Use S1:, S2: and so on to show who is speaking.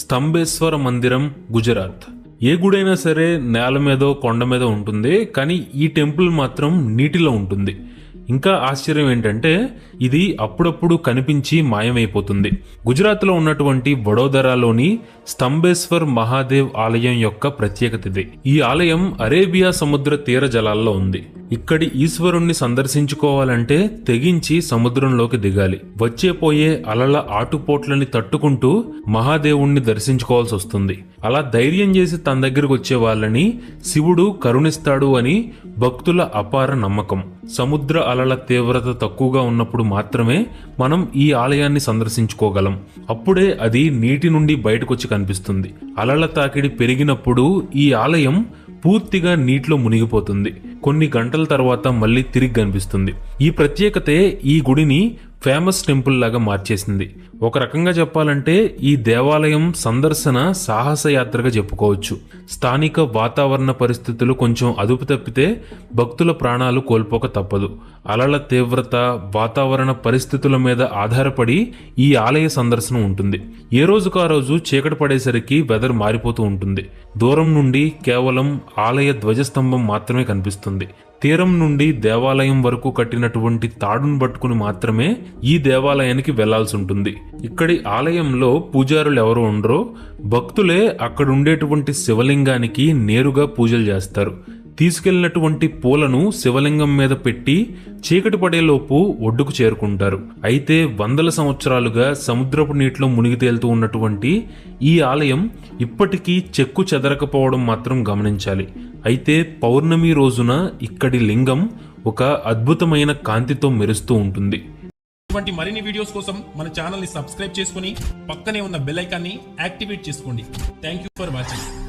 S1: స్తంభేశ్వర మందిరం గుజరాత్ ఏ గుడైనా సరే నేల మీదో కొండ మీద ఉంటుంది కానీ ఈ టెంపుల్ మాత్రం నీటిలో ఉంటుంది ఇంకా ఆశ్చర్యం ఏంటంటే ఇది అప్పుడప్పుడు కనిపించి మాయమైపోతుంది గుజరాత్లో ఉన్నటువంటి వడోదరాలోని స్తంభేశ్వర్ మహాదేవ్ ఆలయం యొక్క ప్రత్యేకత ఇది ఈ ఆలయం అరేబియా సముద్ర తీర జలాల్లో ఉంది ఇక్కడి ఈశ్వరుణ్ణి సందర్శించుకోవాలంటే తెగించి సముద్రంలోకి దిగాలి వచ్చే పోయే అలల ఆటుపోట్లని తట్టుకుంటూ మహాదేవుణ్ణి దర్శించుకోవాల్సి వస్తుంది అలా ధైర్యం చేసి తన దగ్గరకు వచ్చే వాళ్ళని శివుడు కరుణిస్తాడు అని భక్తుల అపార నమ్మకం సముద్ర అలల తీవ్రత తక్కువగా ఉన్నప్పుడు మాత్రమే మనం ఈ ఆలయాన్ని సందర్శించుకోగలం అప్పుడే అది నీటి నుండి బయటకొచ్చి కనిపిస్తుంది అలల తాకిడి పెరిగినప్పుడు ఈ ఆలయం పూర్తిగా నీటిలో మునిగిపోతుంది కొన్ని గంటల తర్వాత మళ్ళీ తిరిగి కనిపిస్తుంది ఈ ప్రత్యేకతే ఈ గుడిని ఫేమస్ టెంపుల్ లాగా మార్చేసింది ఒక రకంగా చెప్పాలంటే ఈ దేవాలయం సందర్శన సాహసయాత్రగా చెప్పుకోవచ్చు స్థానిక వాతావరణ పరిస్థితులు కొంచెం అదుపు తప్పితే భక్తుల ప్రాణాలు కోల్పోక తప్పదు అలల తీవ్రత వాతావరణ పరిస్థితుల మీద ఆధారపడి ఈ ఆలయ సందర్శన ఉంటుంది ఏ రోజుకు ఆ రోజు చీకటి పడేసరికి వెదర్ మారిపోతూ ఉంటుంది దూరం నుండి కేవలం ఆలయ ధ్వజస్తంభం మాత్రమే కనిపిస్తుంది తీరం నుండి దేవాలయం వరకు కట్టినటువంటి తాడును పట్టుకుని మాత్రమే ఈ దేవాలయానికి వెళ్లాల్సి ఉంటుంది ఇక్కడి ఆలయంలో పూజారులు ఎవరు ఉండరో భక్తులే అక్కడ ఉండేటువంటి శివలింగానికి నేరుగా పూజలు చేస్తారు తీసుకెళ్లినటువంటి పూలను శివలింగం మీద పెట్టి చీకటి పడేలోపు ఒడ్డుకు చేరుకుంటారు అయితే వందల సంవత్సరాలుగా సముద్రపు నీటిలో మునిగి తేలుతూ ఉన్నటువంటి ఈ ఆలయం ఇప్పటికీ చెక్కు చెదరకపోవడం మాత్రం గమనించాలి అయితే పౌర్ణమి రోజున ఇక్కడి లింగం ఒక అద్భుతమైన కాంతితో మెరుస్తూ ఉంటుంది ఇటువంటి మరిన్ని వీడియోస్ కోసం మన ని సబ్స్క్రైబ్ చేసుకుని పక్కనే ఉన్న బెల్ ని యాక్టివేట్ చేసుకోండి థ్యాంక్ యూ ఫర్ వాచింగ్